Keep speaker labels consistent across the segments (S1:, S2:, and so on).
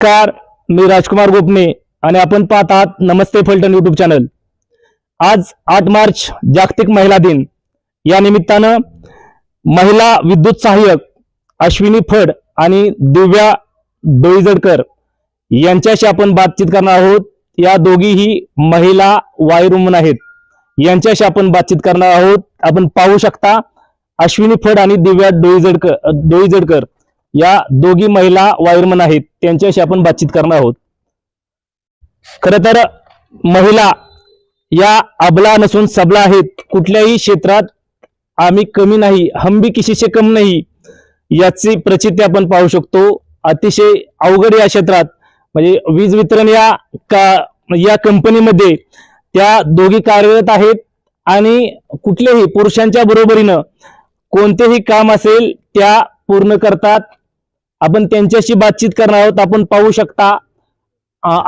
S1: नमस्कार मी राजकुमार गोपने आणि आपण पाहत आहात नमस्ते फलटण युट्यूब चॅनल आज आठ मार्च जागतिक महिला दिन. या निमित्तानं महिला विद्युत सहाय्यक अश्विनी फड आणि दिव्या डोईजडकर यांच्याशी आपण बातचीत करणार आहोत. या दोघीही महिला वायुरुमन आहेत. यांच्याशी आपण बातचीत करणार आहोत. आपण पाहू शकता अश्विनी फड आणि दिव्या डोईजडकर डोईजडकर या दोघी महिला वायरमन आहेत त्यांच्याशी आपण बातचीत करणार आहोत. खर तर महिला या अबला नसून सबला आहेत कुठल्याही क्षेत्रात आम्ही कमी नाही हम भी किसी कम नाही याची प्रचिती आपण पाहू शकतो. अतिशय अवघड या क्षेत्रात म्हणजे वीज वितरण या का या कंपनीमध्ये त्या दोघी कार्यरत आहेत आणि कुठलेही पुरुषांच्या बरोबरीनं कोणतेही काम असेल त्या पूर्ण करतात. आपण त्यांच्याशी बातचीत करणार आहोत. आपण पाहू शकता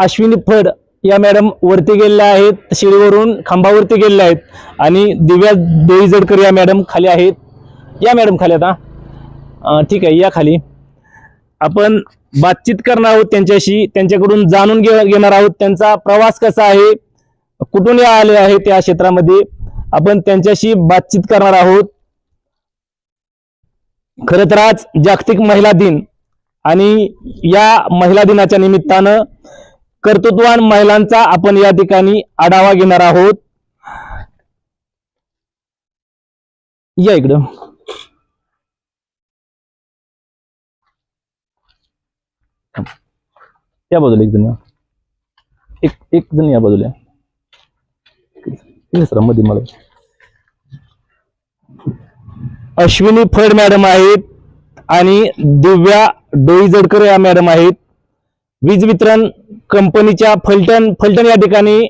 S1: अश्विनी फड या मॅडम वरती गेलेल्या आहेत शिडीवरून खांबावरती गेलेल्या आहेत आणि दिव्या दोईजडकर या मॅडम खाली आहेत. या मॅडम खाली आता. ठीक आहे या खाली. आपण बातचीत करणार आहोत त्यांच्याशी त्यांच्याकडून जाणून घे घेणार आहोत त्यांचा प्रवास कसा आहे कुठून या आले आहेत या क्षेत्रामध्ये. आपण त्यांच्याशी बातचीत करणार आहोत. खरं तर आज जागतिक महिला दिन. आणि या महिला दिनाच्या निमित्तानं कर्तृत्वान महिलांचा आपण या ठिकाणी आढावा घेणार आहोत या इकडं या बाजूला एक जण या. एक एक जण या बाजूला या. सरमध्ये मला अश्विनी फड मॅडम आहेत आणि दिव्या डोईजडकर या मॅडम आहेत. वीज वितरण कंपनीच्या फलटण फलटण या ठिकाणी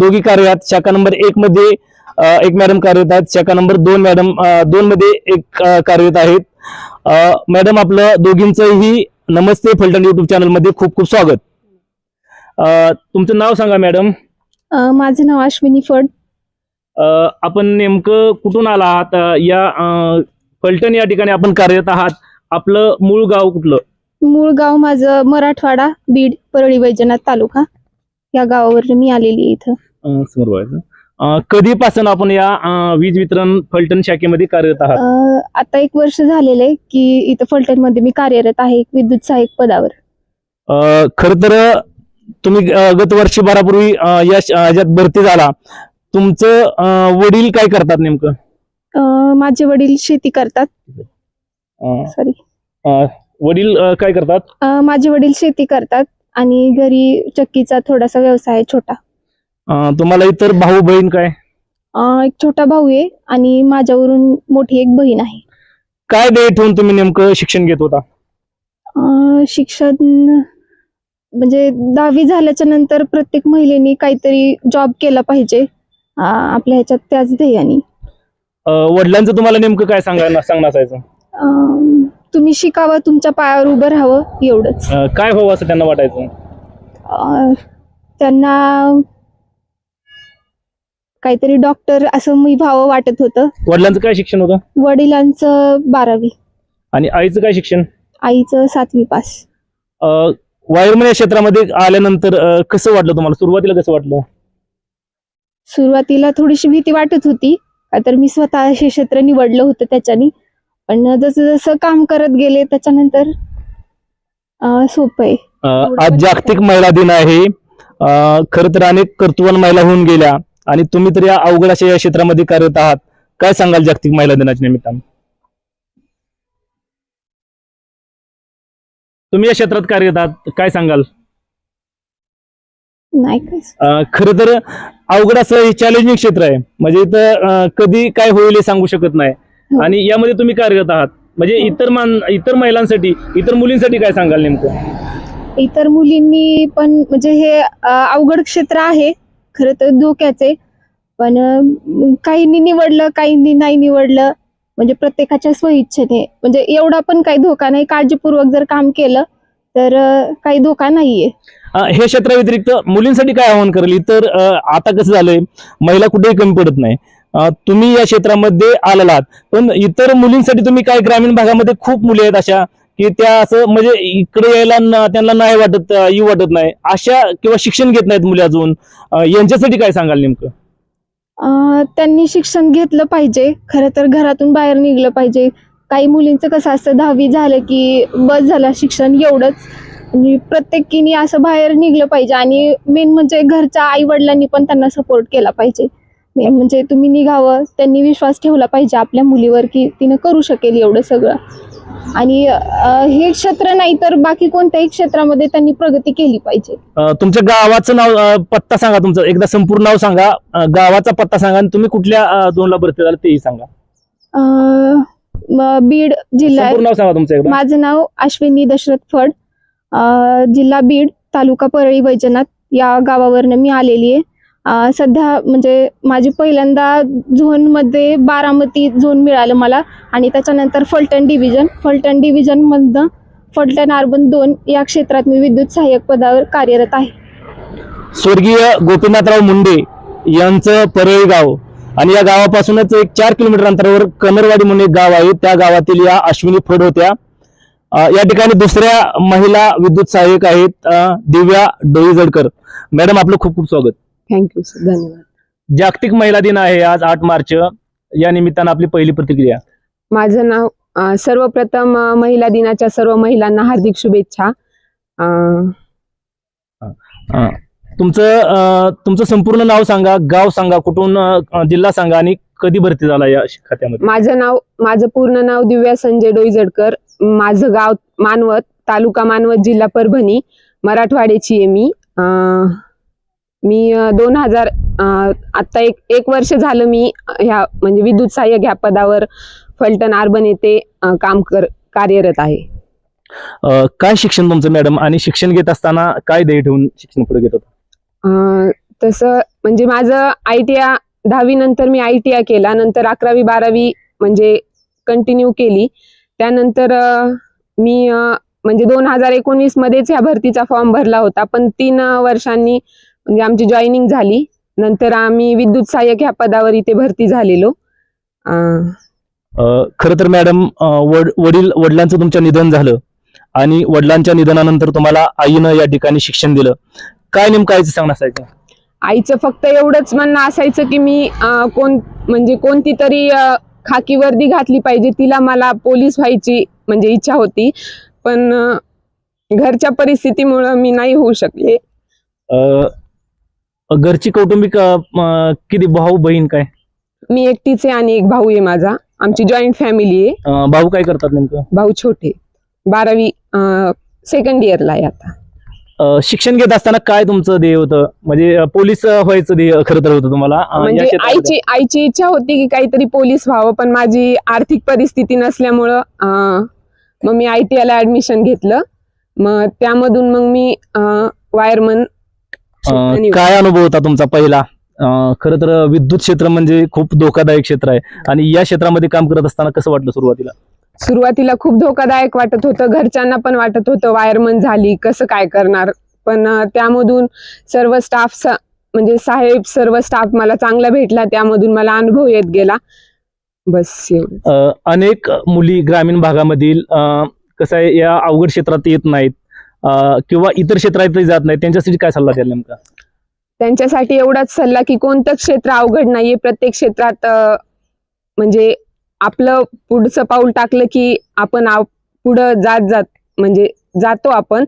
S1: दोघी कार्यरत. शाखा नंबर एक मध्ये एक मॅडम कार्यरत आहेत. शाखा नंबर दोन मॅडम दोन मध्ये एक कार्यरत आहेत. मॅडम आपलं दोघींचंही नमस्ते फलटण युट्यूब चॅनलमध्ये खूप खूप स्वागत. तुमचं नाव सांगा मॅडम.
S2: माझं नाव अश्विनी फड.
S1: आपण नेमकं कुठून आला आहात या फलटण या ठिकाणी आपण कार्यरत आहात. आपलं मूळ गाव कुठलं?
S2: मूळ गाव माझं मराठवाडा बीड परळी वैजनाथ तालुका. या गावावर मी आलेली आहे इथं.
S1: अं, समोर बघायचं. अं, कधीपासून आपण या अं, वीज वितरण फलटण शाखेमध्ये कार्यरत आहात?
S2: अ, आता एक वर्ष झालेलं आहे की इथं फलटणमध्ये मी कार्यरत आहे विद्युत सहाय्यक पदावर.
S1: अं, खरं तर तुम्ही अं, गत वर्षभरापूर्वी अं, या श- ह्याच्यात भरती झाला. तुमचं अं, वडील काय करतात नेमकं?
S2: अ, माझे वडील शेती करतात.
S1: अं,
S2: सॉरी
S1: वडील अं, काय करतात?
S2: माझे वडील शेती करतात आणि घरी चक्कीचा थोडासा व्यवसाय आहे छोटा.
S1: अं, तुम्हाला इतर भाऊ बहीण काय?
S2: अ, एक छोटा भाऊ आहे आणि माझ्यावरून मोठी एक बहीण आहे.
S1: काय ध्येय ठेवून तुम्ही नेमकं शिक्षण घेत होता?
S2: अ, शिक्षण म्हणजे दहावी झाल्याच्यानंतर प्रत्येक महिलेने काहीतरी जॉब केला पाहिजे. अ, आपल्या ह्याच्यात त्याच ध्येयाने.
S1: अं, वडिलांचं तुम्हाला नेमकं काय सांगा सांगणं असायचं
S2: अम, तुम्ही शिकावं तुमच्या पायावर उभं राहावं एवढंच.
S1: अं, काय व्हावं असं त्यांना वाटायचं?
S2: अ, त्यांना काहीतरी डॉक्टर असं मी व्हावं वाटत होतं.
S1: वडिलांचं काय शिक्षण होतं?
S2: वडिलांचं बारावी.
S1: आणि आईचं काय शिक्षण?
S2: आईचं सातवी पास.
S1: वायरमन या क्षेत्रामध्ये आल्यानंतर अं, कसं वाटलं तुम्हाला? सुरुवातीला कसं वाटलं?
S2: सुरुवातीला थोडीशी भीती वाटत होती. का तर मी स्वतः हे क्षेत्र निवडलं होतं त्याच्यानी. पण जसं जसं काम करत गेले त्याच्यानंतर सोपं आहे.
S1: आज जागतिक महिला दिन आहे. खरं तर अनेक कर्तृत्वान महिला होऊन गेल्या. आणि तुम्ही तर या अवघड अशा या क्षेत्रामध्ये कार्यरत आहात. काय सांगाल जागतिक महिला दिनाच्या निमित्तानं? तुम्ही या क्षेत्रात कार्यरत आहात. काय सांगाल?
S2: नाही
S1: खरं तर अवघड असं हे चॅलेंजिंग क्षेत्र आहे. म्हणजे इथं कधी काय होईल हे सांगू शकत नाही. आणि यामध्ये तुम्ही कार्यरत आहात? म्हणजे इतर मान इतर महिलांसाठी इतर मुलींसाठी काय सांगाल नेमकं?
S2: इतर मुलींनी पण म्हणजे हे अं, अवघड क्षेत्र आहे खरं तर धोक्याचे. पण अं, काहींनी निवडलं काहींनी नाही निवडलं. म्हणजे प्रत्येकाच्या स्वइच्छेने. म्हणजे एवढा पण काही धोका नाही. काळजीपूर्वक जर काम केलं तर अं, काही धोका नाहीये.
S1: अं, हे क्षेत्राव्यतिरिक्त मुलींसाठी काय आव्हान करेल? तर आता कसं झालंय? महिला कुठेही कमी पडत नाही. तुम्ही या क्षेत्रामध्ये आलेला आहात पण इतर मुलींसाठी तुम्ही काय ग्रामीण भागामध्ये खूप मुली आहेत अशा की त्या असं म्हणजे इकडे यायला त्यांना नाही वाटत येऊ वाटत नाही. अशा किंवा शिक्षण घेत नाहीत मुली अजून. यांच्यासाठी काय सांगाल नेमकं?
S2: त्यांनी शिक्षण घेतलं पाहिजे. खरं तर घरातून बाहेर निघलं पाहिजे. काही मुलींचं कसं असतं दहावी झालं की बस झालं शिक्षण एवढंच. आणि प्रत्येकीने असं बाहेर निघलं पाहिजे. आणि मेन म्हणजे घरच्या आई वडिलांनी पण त्यांना सपोर्ट केला पाहिजे. म्हणजे तुम्ही निघावं त्यांनी विश्वास ठेवला पाहिजे आपल्या मुलीवर की तिनं करू शकेल एवढं सगळं. आणि हे क्षेत्र नाही तर बाकी कोणत्याही क्षेत्रामध्ये त्यांनी प्रगती केली पाहिजे.
S1: तुमच्या गावाचं नाव पत्ता सांगा तुमचं. एकदा संपूर्ण नाव सांगा. गावाचा पत्ता सांगा आणि तुम्ही कुठल्या अं, दोनला भरती झाला तेही सांगा.
S2: बीड जिल्हा
S1: नाव सांगा तुमचं
S2: माझं नाव अश्विनी दशरथ फड. जिल्हा बीड तालुका परळी वैजनाथ. या गावावरनं मी आलेली आहे. सध्या म्हणजे माझी पहिल्यांदा झोनमध्ये बारामती झोन मिळालं मला आणि त्याच्यानंतर फलटण डिव्हिजन. फलटण डिव्हिजनमधनं फलटण अर्बन दोन या क्षेत्रात मी विद्युत सहाय्यक पदावर कार्यरत आहे.
S1: स्वर्गीय गोपीनाथराव मुंडे यांचं परळी गाव आणि या गावापासूनच एक चार किलोमीटर अंतरावर कमरवाडी म्हणून एक गाव आहे. त्या गावातील या अश्विनी फड होत्या. या ठिकाणी दुसऱ्या महिला विद्युत सहाय्यक आहेत दिव्या डोईजडकर. मॅडम आपलं खूप खूप स्वागत.
S3: थँक्यू सर धन्यवाद.
S1: जागतिक महिला दिन आहे आज आठ मार्च. या निमित्तानं आपली पहिली प्रतिक्रिया.
S3: माझं नाव अं, सर्वप्रथम अं, महिला दिनाच्या सर्व महिलांना हार्दिक शुभेच्छा. अं,
S1: तुमचं अं, तुमचं संपूर्ण नाव सांगा गाव सांगा कुठून अं, जिल्हा सांगा आणि कधी भरती झाला या खात्यामध्ये?
S3: माझं नाव माझं पूर्ण नाव दिव्या संजय डोईजडकर. माझं गाव मानवत तालुका मानवत जिल्हा परभणी. मराठवाड्याची आहे मी. अं, मी दोन हजार आत्ता एक एक वर्ष झालं मी ह्या म्हणजे विद्युत सहाय्यक ह्या पदावर फलटण अर्बन येथे काम कर कार्यरत आहे.
S1: काय शिक्षण तुमचं मॅडम? आणि शिक्षण घेत असताना काय ध्येय ठेवून शिक्षण पुढे घेत होता?
S3: तसं म्हणजे माझं आय टी आय दहावी नंतर मी आय टी आय केला. नंतर अकरावी बारावी म्हणजे कंटिन्यू केली. त्यानंतर मी म्हणजे दोन हजार एकोणीस मध्येच ह्या भरतीचा फॉर्म भरला होता. पण तीन वर्षांनी म्हणजे आमची जॉईनिंग झाली. नंतर आम्ही विद्युत सहाय्यक ह्या पदावर इथे भरती झालेलो.
S1: खरं तर मॅडम वड वडील वडिलांचं तुमच्या निधन झालं. आणि वडिलांच्या निधनानंतर तुम्हाला आईनं या ठिकाणी शिक्षण दिलं. काय नेमकं आईचं सांगणं असायचं?
S3: आईचं फक्त एवढंच म्हणणं असायचं की मी कोण म्हणजे कोणती तरी खाकी वर्दी घातली पाहिजे तिला मला पोलीस व्हायची म्हणजे इच्छा होती. पण घरच्या परिस्थितीमुळं मी नाही होऊ शकले.
S1: घरची कौटुंबिक अं, किती भाऊ बहीण काय?
S3: मी एकटीच आहे आणि एक भाऊ आहे माझा. आमची जॉईंट फॅमिली आहे.
S1: अं, भाऊ काय करतात नेमकं?
S3: भाऊ छोटे. बारावी सेकंड इयरला आहे आता.
S1: अं, शिक्षण घेत असताना काय तुमचं ध्येय होतं? म्हणजे अं, पोलीस व्हायचं ध्येय खरं तर होतं तुम्हाला? अं, या
S3: म्हणजे
S1: क्षेत्रामध्ये.
S3: आईची आईची इच्छा होती की काहीतरी पोलीस व्हावं पण माझी आर्थिक परिस्थिती नसल्यामुळं अं, मग मी आय टी आयला ऍडमिशन घेतलं. मग त्यामधून मग मी वायरमन
S1: अं, काय अनुभव होता तुमचा पहिला? अं, खरं तर विद्युत क्षेत्र म्हणजे खूप धोकादायक क्षेत्र आहे. आणि या क्षेत्रामध्ये काम करत असताना कसं वाटलं सुरुवातीला?
S3: सुरुवातीला खूप धोकादायक वाटत होतं. घरच्यांना पण वाटत होतं वायरमन झाली कसं काय करणार? पण अं, त्यामधून सर्व स्टाफ म्हणजे साहेब सर्व स्टाफ मला चांगला भेटला. त्यामधून मला अनुभव येत गेला. बस एवढं
S1: अं, अनेक मुली ग्रामीण भागामधील अं, कसं आहे या अवघड क्षेत्रात येत नाहीत. किंवा इतर क्षेत्रातही जात नाहीत त्यांच्यासाठी काय सल्ला द्याल नेमका?
S3: त्यांच्यासाठी एवढाच सल्ला की कोणतं क्षेत्र अवघड नाहीये प्रत्येक क्षेत्रात म्हणजे आपलं पुढचं पाऊल टाकलं की आपण पुढं जात जात म्हणजे जातो आपण.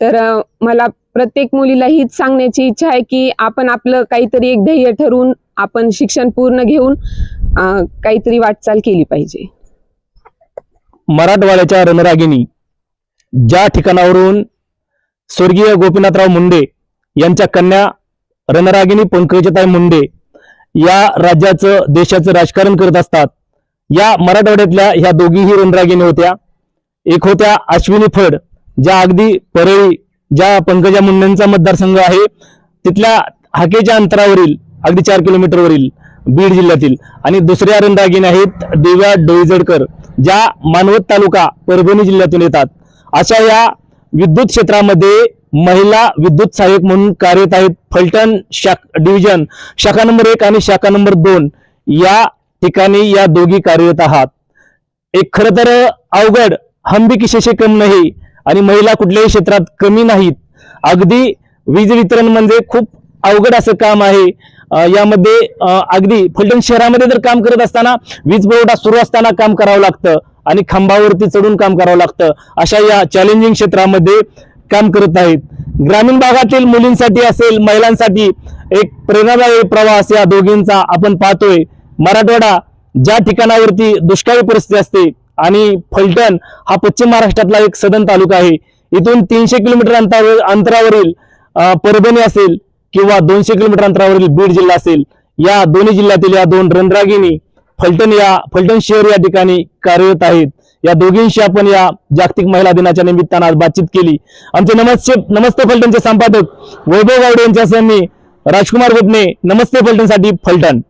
S3: तर मला प्रत्येक मुलीला हीच सांगण्याची इच्छा आहे की आपण आपलं काहीतरी एक ध्येय ठरवून आपण शिक्षण पूर्ण घेऊन काहीतरी वाटचाल केली पाहिजे.
S1: मराठवाड्याच्या रणरागिणी ज्या ठिकाणावरून स्वर्गीय गोपीनाथराव मुंडे यांच्या कन्या रणरागिणी पंकजताई मुंडे या राज्याचं देशाचं राजकारण करत असतात. या मराठवाड्यातल्या ह्या दोघीही रणरागिणी होत्या. एक होत्या अश्विनी फड ज्या अगदी परळी ज्या पंकजा मुंडेंचा मतदारसंघ आहे तिथल्या हाकेच्या अंतरावरील अगदी चार किलोमीटरवरील बीड जिल्ह्यातील. आणि दुसऱ्या रणरागिणी आहेत दिव्या डोईजडकर ज्या मानवत तालुका परभणी जिल्ह्यातून येतात. अशा या विद्युत क्षेत्रामध्ये महिला विद्युत सहाय्यक म्हणून कार्यरत आहेत. फलटण शाख डिव्हिजन शाखा नंबर एक आणि शाखा नंबर दोन या ठिकाणी या दोघी कार्यरत आहात. एक खरं तर अवघड हंबी किशेषे कम नाही आणि महिला कुठल्याही क्षेत्रात कमी नाहीत. अगदी वीज वितरण म्हणजे खूप अवघड असं काम आहे. यामध्ये अगदी फलटण शहरामध्ये जर काम करत असताना वीज पुरवठा सुरू असताना काम करावं लागतं. आणि खांबावरती चढून काम करावं लागतं. अशा या चॅलेंजिंग क्षेत्रामध्ये काम करत आहेत. ग्रामीण भागातील मुलींसाठी असेल महिलांसाठी एक प्रेरणादायी प्रवास या दोघींचा आपण पाहतोय. मराठवाडा ज्या ठिकाणावरती दुष्काळी परिस्थिती असते आणि फलटण हा पश्चिम महाराष्ट्रातला एक सदन तालुका आहे. इथून तीनशे किलोमीटर अंतरावर अंतरावरील परभणी असेल किंवा दोनशे किलोमीटर अंतरावरील बीड जिल्हा असेल. या दोन्ही जिल्ह्यातील या दोन रंद्रागिनी फलटण या फलटण शहर या ठिकाणी कार्यरत आहेत. या दोघींशी आपण या जागतिक महिला दिनाच्या निमित्तानं आज बातचीत केली. आमचे नमस्ते नमस्ते फलटणचे संपादक वैभव गावडे यांच्यासह मी राजकुमार गुपणे नमस्ते फलटणसाठी फलटण.